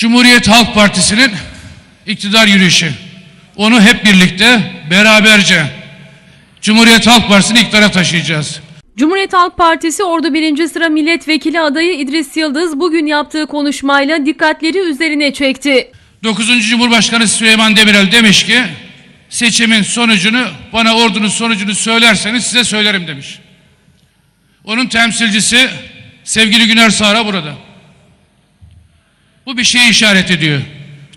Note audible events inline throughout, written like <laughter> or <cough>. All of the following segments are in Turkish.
Cumhuriyet Halk Partisi'nin iktidar yürüyüşü. Onu hep birlikte, beraberce Cumhuriyet Halk Partisi'ni iktidara taşıyacağız. Cumhuriyet Halk Partisi Ordu 1. Sıra Milletvekili adayı İdris Yıldız bugün yaptığı konuşmayla dikkatleri üzerine çekti. 9. Cumhurbaşkanı Süleyman Demirel demiş ki seçimin sonucunu bana ordunun sonucunu söylerseniz size söylerim demiş. Onun temsilcisi sevgili Güner Sağra burada. Bu bir şeyi işaret ediyor.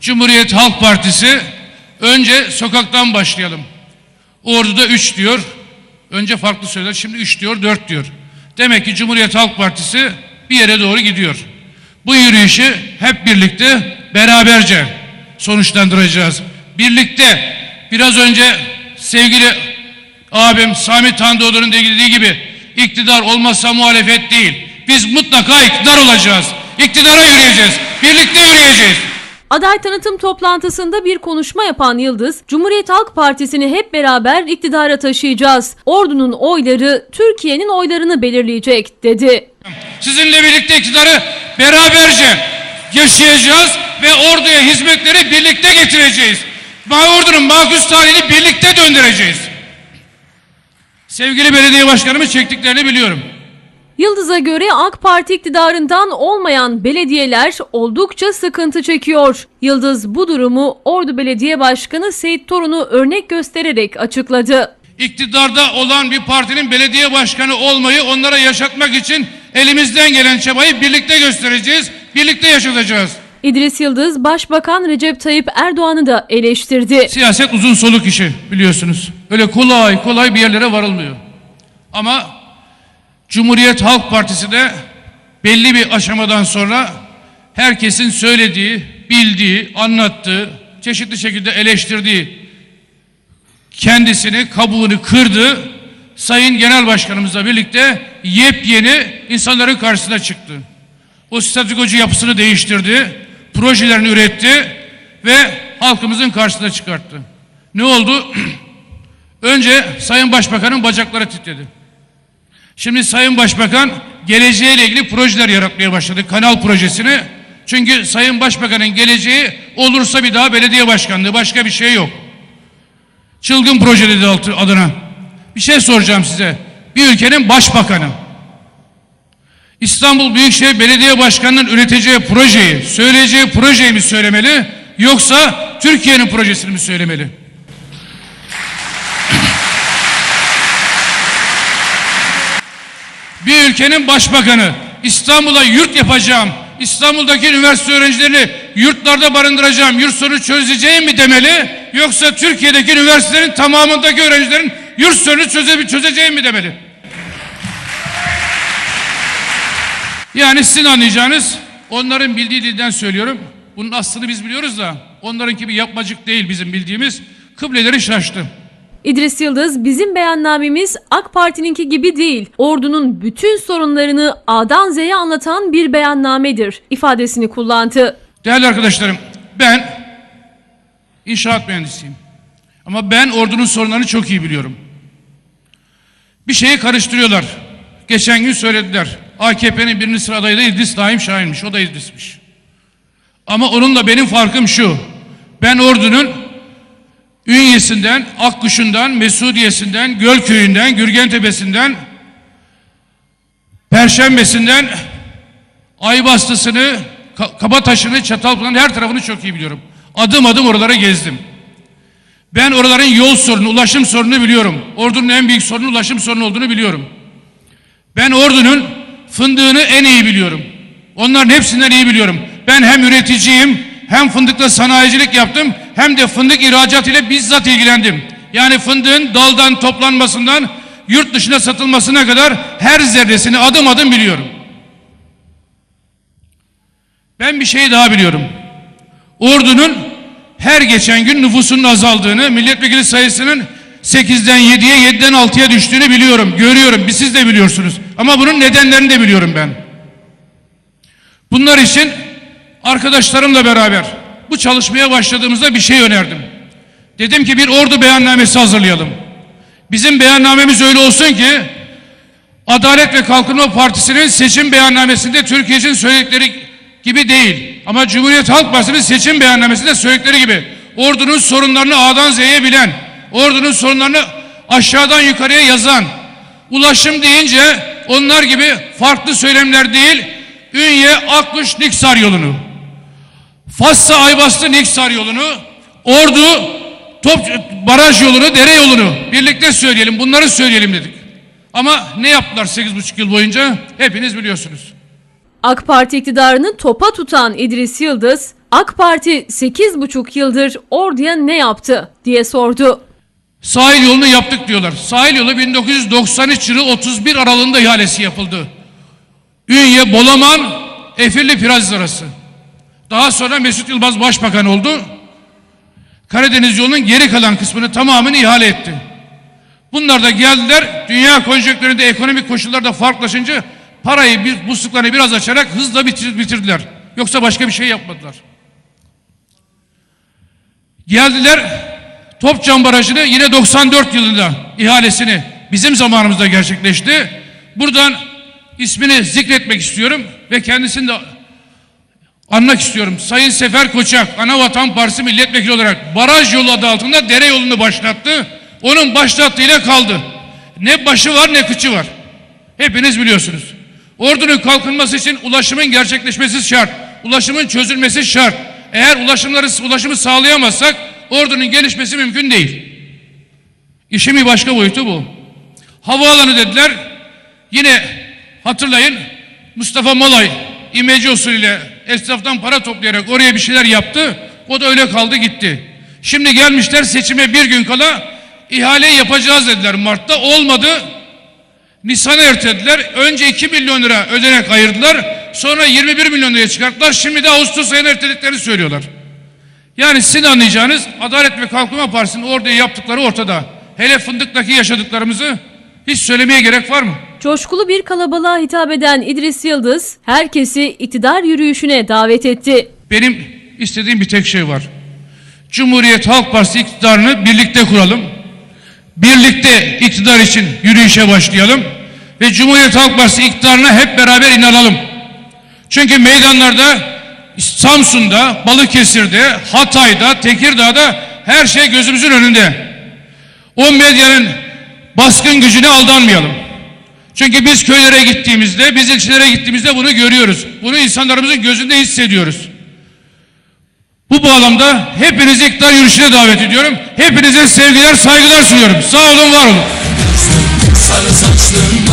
Cumhuriyet Halk Partisi önce sokaktan başlayalım. Ordu'da 3 diyor. Önce farklı söyler. Şimdi 3 diyor, 4 diyor. Demek ki Cumhuriyet Halk Partisi bir yere doğru gidiyor. Bu yürüyüşü hep birlikte beraberce sonuçlandıracağız. Birlikte biraz önce sevgili abim Sami Tandoğdu'nun dediği gibi iktidar olmazsa muhalefet değil. Biz mutlaka iktidar olacağız. İktidara yürüyeceğiz. Birlikte yürüyeceğiz. Aday tanıtım toplantısında bir konuşma yapan Yıldız, Cumhuriyet Halk Partisi'ni hep beraber iktidara taşıyacağız. Ordunun oyları Türkiye'nin oylarını belirleyecek dedi. Sizinle birlikte iktidarı beraberce yaşayacağız ve orduya hizmetleri birlikte getireceğiz. Ordunun makus tarihini birlikte döndüreceğiz. Sevgili belediye başkanımız çektiklerini biliyorum. Yıldız'a göre AK Parti iktidarından olmayan belediyeler oldukça sıkıntı çekiyor. Yıldız bu durumu Ordu Belediye Başkanı Seyit Torun'u örnek göstererek açıkladı. İktidarda olan bir partinin belediye başkanı olmayı onlara yaşatmak için elimizden gelen çabayı birlikte göstereceğiz, birlikte yaşatacağız. İdris Yıldız, Başbakan Recep Tayyip Erdoğan'ı da eleştirdi. Siyaset uzun soluk işi biliyorsunuz. Öyle kolay kolay bir yerlere varılmıyor. Ama Cumhuriyet Halk Partisi de belli bir aşamadan sonra herkesin söylediği, bildiği, anlattığı, çeşitli şekilde eleştirdiği, kendisini, kabuğunu kırdı. Sayın Genel Başkanımızla birlikte yepyeni insanların karşısına çıktı. O statükocu yapısını değiştirdi, projelerini üretti ve halkımızın karşısına çıkarttı. Ne oldu? <clears throat> Önce Sayın Başbakan'ın bacakları titredi. Şimdi Sayın Başbakan geleceğiyle ilgili projeler yaratmaya başladı. Kanal projesini. Çünkü Sayın Başbakan'ın geleceği olursa bir daha belediye başkanlığı başka bir şey yok. Çılgın proje dedi adına. Bir şey soracağım size. Bir ülkenin başbakanı. İstanbul Büyükşehir Belediye Başkanı'nın üreteceği projeyi, söyleyeceği projeyi mi söylemeli yoksa Türkiye'nin projesini mi söylemeli? Bir ülkenin başbakanı İstanbul'a yurt yapacağım, İstanbul'daki üniversite öğrencilerini yurtlarda barındıracağım, yurt sorunu çözeceğim mi demeli? Yoksa Türkiye'deki üniversitelerin tamamındaki öğrencilerin yurt sorunu çöze, çözeceğim mi demeli? Yani sizin anlayacağınız onların bildiği dilden söylüyorum. Bunun aslını biz biliyoruz da onlarınki bir yapmacık değil bizim bildiğimiz. Kıbleleri şaştı. İdris Yıldız, bizim beyannamemiz AK Parti'ninki gibi değil, ordunun bütün sorunlarını A'dan Z'ye anlatan bir beyannamedir ifadesini kullandı. Değerli arkadaşlarım ben inşaat mühendisiyim. Ama ben ordunun sorunlarını çok iyi biliyorum. Bir şeyi karıştırıyorlar. Geçen gün söylediler. AKP'nin birinci sıra adayı da İdris Naim Şahin'miş. O da İdris'miş. Ama onunla benim farkım şu. Ben ordunun Ünyesi'nden, Akkuş'undan, Mesudiye'sinden, Gölköy'ünden, Gürgentepe'sinden, Perşembesi'nden, Aybastısını, Ka- Kabataş'ını, Çatalpınar'ın her tarafını çok iyi biliyorum. Adım adım oraları gezdim. Ben oraların yol sorunu, ulaşım sorununu biliyorum. Ordunun en büyük sorunu ulaşım sorunu olduğunu biliyorum. Ben ordunun fındığını en iyi biliyorum. Onların hepsinden iyi biliyorum. Ben hem üreticiyim, hem fındıkla sanayicilik yaptım, hem de fındık ihracat ile bizzat ilgilendim. Yani fındığın daldan toplanmasından yurt dışına satılmasına kadar her zerresini adım adım biliyorum. Ben bir şey daha biliyorum. Ordunun her geçen gün nüfusunun azaldığını, milletvekili sayısının 8'den 7'ye, 7'den 6'ya düştüğünü biliyorum, görüyorum. Biz siz de biliyorsunuz. Ama bunun nedenlerini de biliyorum ben. Bunlar için arkadaşlarımla beraber bu çalışmaya başladığımızda bir şey önerdim. Dedim ki bir ordu beyannamesi hazırlayalım. Bizim beyannamemiz öyle olsun ki Adalet ve Kalkınma Partisi'nin seçim beyannamesinde Türkiye için söyledikleri gibi değil. Ama Cumhuriyet Halk Partisi'nin seçim beyannamesinde söyledikleri gibi ordunun sorunlarını A'dan Z'ye bilen, ordunun sorunlarını aşağıdan yukarıya yazan, ulaşım deyince onlar gibi farklı söylemler değil, Ünye, Akkuş, Niksar yolunu, Fassa, Aybastı, Niksar yolunu, Ordu, Top, Baraj yolunu, Dere yolunu birlikte söyleyelim, bunları söyleyelim dedik. Ama ne yaptılar 8,5 yıl boyunca? Hepiniz biliyorsunuz. AK Parti iktidarını topa tutan İdris Yıldız, AK Parti 8,5 yıldır orduya ne yaptı diye sordu. Sahil yolunu yaptık diyorlar. Sahil yolu 1993 yılı 31 aralığında ihalesi yapıldı. Ünye, Bolaman, Efirli Piraziz arası. Daha sonra Mesut Yılmaz Başbakan oldu. Karadeniz yolunun geri kalan kısmını tamamını ihale etti. Bunlar da geldiler. Dünya konjonktüründe ekonomik koşullar da farklılaşınca parayı, bir, musluklarını biraz açarak hızla bitir- bitirdiler. Yoksa başka bir şey yapmadılar. Geldiler Topçam Barajı'nı yine 94 yılında ihalesini bizim zamanımızda gerçekleşti. Buradan ismini zikretmek istiyorum ve kendisini de anmak istiyorum. Sayın Sefer Koçak, Anavatan Partisi milletvekili olarak baraj yolu adı altında dere yolunu başlattı. Onun başlattığıyla kaldı. Ne başı var ne kıçı var. Hepiniz biliyorsunuz. Ordunun kalkınması için ulaşımın gerçekleşmesi şart. Ulaşımın çözülmesi şart. Eğer ulaşımları ulaşımı sağlayamazsak ordunun gelişmesi mümkün değil. İşin bir başka boyutu bu. Havaalanı dediler. Yine hatırlayın Mustafa Malay imece usulüyle esnaftan para toplayarak oraya bir şeyler yaptı. O da öyle kaldı gitti. Şimdi gelmişler seçime bir gün kala ihaleyi yapacağız dediler Mart'ta. Olmadı. Nisan'a ertelediler. Önce 2 milyon lira ödenek ayırdılar. Sonra 21 milyon liraya çıkarttılar. Şimdi de Ağustos ayına ertelediklerini söylüyorlar. Yani sizin anlayacağınız Adalet ve Kalkınma Partisi'nin orada yaptıkları ortada. Hele fındıktaki yaşadıklarımızı hiç söylemeye gerek var mı? Coşkulu bir kalabalığa hitap eden İdris Yıldız, herkesi iktidar yürüyüşüne davet etti. Benim istediğim bir tek şey var. Cumhuriyet Halk Partisi iktidarını birlikte kuralım. Birlikte iktidar için yürüyüşe başlayalım. Ve Cumhuriyet Halk Partisi iktidarına hep beraber inanalım. Çünkü meydanlarda Samsun'da, Balıkesir'de, Hatay'da, Tekirdağ'da her şey gözümüzün önünde. O medyanın baskın gücüne aldanmayalım. Çünkü biz köylere gittiğimizde, biz ilçelere gittiğimizde bunu görüyoruz. Bunu insanlarımızın gözünde hissediyoruz. Bu bağlamda hepinizi iktidar yürüyüşüne davet ediyorum. Hepinize sevgiler, saygılar sunuyorum. Sağ olun, var olun. Sarı saçlım